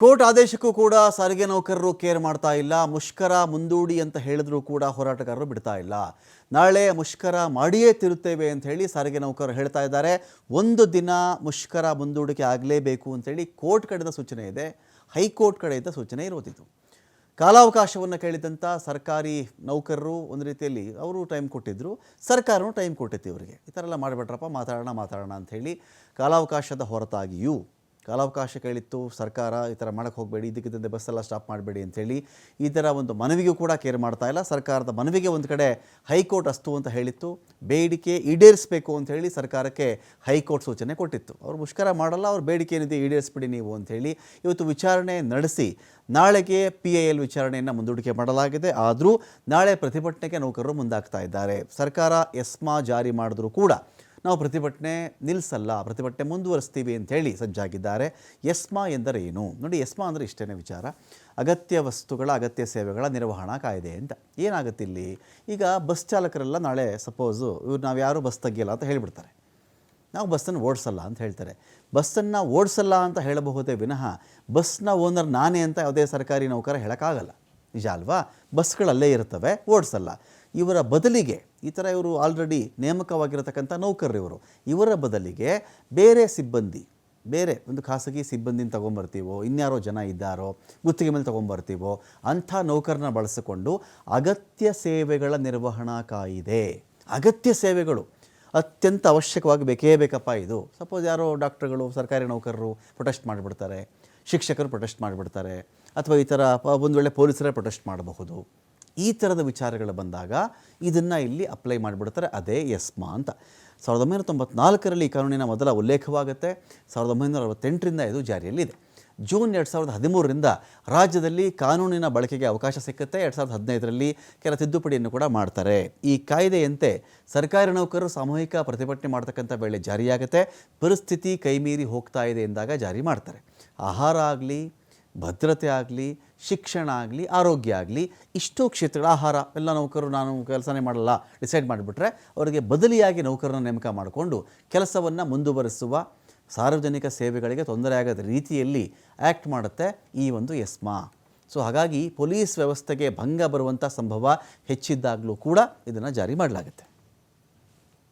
Court ಆದೇಶಕ್ಕೂ ಕೂಡ ಸಾರಿಗೆ ನೌಕರರು ಕೇರ್ ಮಾಡ್ತಾ ಇಲ್ಲ. ಮುಷ್ಕರ ಮುಂದೂಡಿ ಅಂತ ಹೇಳಿದ್ರು ಕೂಡ ಹೋರಾಟಗಾರರು ಬಿಡ್ತಾ ಇಲ್ಲ. ನಾಳೆ ಮುಷ್ಕರ ಮಾಡಿಯೇ ತಿರುತ್ತೇವೆ ಅಂತ ಹೇಳಿ ಸಾರಿಗೆ ನೌಕರರು ಹೇಳ್ತಾ ಇದ್ದಾರೆ. ಒಂದು ದಿನ ಮುಷ್ಕರ ಮುಂದೂಡಿಕೆ ಆಗಲೇಬೇಕು ಅಂತೇಳಿ ಕೋರ್ಟ್ ಕಡೆಯಿಂದ ಸೂಚನೆ ಇದೆ. ಹೈಕೋರ್ಟ್ ಕಡೆಯಿಂದ ಸೂಚನೆ ಇರೋದಿತ್ತು ಕಾಲಾವಕಾಶವನ್ನು ಕೇಳಿದಂಥ ಸರ್ಕಾರಿ ನೌಕರರು ಒಂದು ರೀತಿಯಲ್ಲಿ ಅವರು ಟೈಮ್ ಕೊಟ್ಟಿದ್ದರು ಸರ್ಕಾರನೂ ಟೈಮ್ ಕೊಟ್ಟಿತ್ತು ಇವರಿಗೆ. ಈ ಥರ ಎಲ್ಲ ಮಾಡಿಬಿಟ್ರಪ್ಪ ಮಾತಾಡೋಣ ಮಾತಾಡೋಣ ಅಂಥೇಳಿ ಕಾಲಾವಕಾಶದ ಹೊರತಾಗಿಯೂ ಕಾಲಾವಕಾಶ ಕೇಳಿತ್ತು ಸರ್ಕಾರ ಈ ಥರ ಮಾಡೋಕ್ಕೆ ಹೋಗಬೇಡಿ ಇದಕ್ಕಿದ್ದಂತೆ ಬಸ್ಸೆಲ್ಲ ಸ್ಟಾಪ್ ಮಾಡಬೇಡಿ ಅಂಥೇಳಿ ಈ ಥರ ಒಂದು ಮನವಿಗೂ ಕೂಡ ಕೇರ್ ಮಾಡ್ತಾ ಇಲ್ಲ. ಸರ್ಕಾರದ ಮನವಿಗೆ ಒಂದು ಕಡೆ ಹೈಕೋರ್ಟ್ ಅಸ್ತು ಅಂತ ಹೇಳಿತ್ತು. ಬೇಡಿಕೆ ಈಡೇರಿಸಬೇಕು ಅಂತ ಹೇಳಿ ಸರ್ಕಾರಕ್ಕೆ ಹೈಕೋರ್ಟ್ ಸೂಚನೆ ಕೊಟ್ಟಿತ್ತು. ಅವರು ಮುಷ್ಕರ ಮಾಡಲ್ಲ, ಅವ್ರ ಬೇಡಿಕೆ ಏನಿದೆ ಈಡೇರಿಸ್ಬಿಡಿ ನೀವು ಅಂಥೇಳಿ ಇವತ್ತು ವಿಚಾರಣೆ ನಡೆಸಿ ನಾಳೆಗೆ ಪಿ ಐ ಎಲ್ ವಿಚಾರಣೆಯನ್ನು ಮುಂದೂಡಿಕೆ ಮಾಡಲಾಗಿದೆ. ಆದರೂ ನಾಳೆ ಪ್ರತಿಭಟನೆಗೆ ನೌಕರರು ಮುಂದಾಗ್ತಾ ಇದ್ದಾರೆ. ಸರ್ಕಾರ ಎಸ್ಮಾ ಜಾರಿ ಮಾಡಿದ್ರೂ ಕೂಡ ನಾವು ಪ್ರತಿಭಟನೆ ನಿಲ್ಲಿಸಲ್ಲ ಪ್ರತಿಭಟನೆ ಮುಂದುವರಿಸ್ತೀವಿ ಅಂತ ಹೇಳಿ ಸಜ್ಜಾಗಿದ್ದಾರೆ. ಎಸ್ಮಾ ಎಂದರೆ ಏನು? ನೋಡಿ, ಎಸ್ಮಾ ಅಂದರೆ ಇಷ್ಟೇ ವಿಚಾರ. ಅಗತ್ಯ ವಸ್ತುಗಳ, ಅಗತ್ಯ ಸೇವೆಗಳ ನಿರ್ವಹಣಾ ಕಾಯ್ದೆ ಅಂತ. ಏನಾಗುತ್ತೆ ಇಲ್ಲಿ? ಈಗ ಬಸ್ ಚಾಲಕರೆಲ್ಲ ನಾಳೆ ಸಪೋಸು ಇವ್ರು ನಾವು ಯಾರೂ ಬಸ್ ತೆಗಿಯಲ್ಲ ಅಂತ ಹೇಳಿಬಿಡ್ತಾರೆ. ನಾವು ಬಸ್ಸನ್ನು ಓಡಿಸಲ್ಲ ಅಂತ ಹೇಳ್ತಾರೆ. ಬಸ್ಸನ್ನು ಓಡಿಸಲ್ಲ ಅಂತ ಹೇಳಬಹುದೇ ವಿನಃ ಬಸ್ನ ಓನರ್ ನಾನೇ ಅಂತ ಯಾವುದೇ ಸರ್ಕಾರಿ ನೌಕರ ಹೇಳೋಕ್ಕಾಗಲ್ಲ. ನಿಜ ಅಲ್ವಾ? ಬಸ್ಗಳಲ್ಲೇ ಇರ್ತವೆ, ಓಡಿಸಲ್ಲ. ಇವರ ಬದಲಿಗೆ, ಈ ಥರ ಇವರು ಆಲ್ರೆಡಿ ನೇಮಕವಾಗಿರತಕ್ಕಂಥ ನೌಕರರು ಇವರು. ಇವರ ಬದಲಿಗೆ ಬೇರೆ ಸಿಬ್ಬಂದಿ, ಬೇರೆ ಒಂದು ಖಾಸಗಿ ಸಿಬ್ಬಂದಿನ ತೊಗೊಂಬರ್ತೀವೋ, ಇನ್ಯಾರೋ ಜನ ಇದ್ದಾರೋ, ಗುತ್ತಿಗೆ ಮೇಲೆ ತೊಗೊಂಬರ್ತೀವೋ, ಅಂಥ ನೌಕರನ್ನ ಬಳಸಿಕೊಂಡು ಅಗತ್ಯ ಸೇವೆಗಳ ನಿರ್ವಹಣಾ ಕಾಯಿದೆ. ಅಗತ್ಯ ಸೇವೆಗಳು. ಅತ್ಯಂತ ಅವಶ್ಯಕವಾಗಿ ಬೇಕೇ ಬೇಕಪ್ಪ ಇದು. ಸಪೋಸ್ ಯಾರೋ ಡಾಕ್ಟ್ರುಗಳು, ಸರ್ಕಾರಿ ನೌಕರರು ಪ್ರೊಟೆಸ್ಟ್ ಮಾಡಿಬಿಡ್ತಾರೆ, ಶಿಕ್ಷಕರು ಪ್ರೊಟೆಸ್ಟ್ ಮಾಡಿಬಿಡ್ತಾರೆ, ಅಥವಾ ಈ ಥರ ಒಂದು ವೇಳೆ ಪೊಲೀಸರೇ ಪ್ರೊಟೆಸ್ಟ್ ಮಾಡಬಹುದು. ಈ ಥರದ ವಿಚಾರಗಳು ಬಂದಾಗ ಇದನ್ನು ಇಲ್ಲಿ ಅಪ್ಲೈ ಮಾಡಿಬಿಡ್ತಾರೆ. ಅದೇ ಎಸ್ಮಾ ಅಂತ. ಸಾವಿರದ ಒಂಬೈನೂರ ತೊಂಬತ್ನಾಲ್ಕರಲ್ಲಿ ಈ ಕಾನೂನಿನ ಮೊದಲ ಉಲ್ಲೇಖವಾಗುತ್ತೆ. ಸಾವಿರದ ಒಂಬೈನೂರ ಅರವತ್ತೆಂಟರಿಂದ ಇದು ಜಾರಿಯಲ್ಲಿದೆ. ಜೂನ್ ಎರಡು ಸಾವಿರದ ಹದಿಮೂರರಿಂದ ರಾಜ್ಯದಲ್ಲಿ ಕಾನೂನಿನ ಬಳಕೆಗೆ ಅವಕಾಶ ಸಿಕ್ಕುತ್ತೆ. ಎರಡು ಸಾವಿರದ ಹದಿನೈದರಲ್ಲಿ ಕೆಲ ತಿದ್ದುಪಡಿಯನ್ನು ಕೂಡ ಮಾಡ್ತಾರೆ. ಈ ಕಾಯ್ದೆಯಂತೆ ಸರ್ಕಾರಿ ನೌಕರರು ಸಾಮೂಹಿಕ ಪ್ರತಿಭಟನೆ ಮಾಡ್ತಕ್ಕಂಥ ವೇಳೆ ಜಾರಿಯಾಗುತ್ತೆ. ಪರಿಸ್ಥಿತಿ ಕೈಮೀರಿ ಹೋಗ್ತಾ ಇದೆ ಎಂದಾಗ ಜಾರಿ ಮಾಡ್ತಾರೆ. ಆಹಾರ ಆಗಲಿ, ಭದ್ರತೆ ಆಗಲಿ ಶಿಕ್ಷಣ ಆಗಲಿ, ಆರೋಗ್ಯ ಆಗಲಿ, ಇಷ್ಟೋ ಕ್ಷೇತ್ರಗಳ ಆಹಾರ, ಎಲ್ಲ ನೌಕರರು ನಾನು ಕೆಲಸನೇ ಮಾಡಲ್ಲ ಡಿಸೈಡ್ ಮಾಡಿಬಿಟ್ರೆ ಅವರಿಗೆ ಬದಲಿಯಾಗಿ ನೌಕರನ ನೇಮಕ ಮಾಡಿಕೊಂಡು ಕೆಲಸವನ್ನು ಮುಂದುವರಿಸುವ ಸಾರ್ವಜನಿಕ ಸೇವೆಗಳಿಗೆ ತೊಂದರೆ ಆಗದ ರೀತಿಯಲ್ಲಿ ಆ್ಯಕ್ಟ್ ಮಾಡುತ್ತೆ ಈ ಒಂದು ಎಸ್ಮಾ. ಸೊ ಹಾಗಾಗಿ ಪೊಲೀಸ್ ವ್ಯವಸ್ಥೆಗೆ ಭಂಗ ಬರುವಂಥ ಸಂಭವ ಹೆಚ್ಚಿದ್ದಾಗಲೂ ಕೂಡ ಇದನ್ನು ಜಾರಿ ಮಾಡಲಾಗುತ್ತೆ.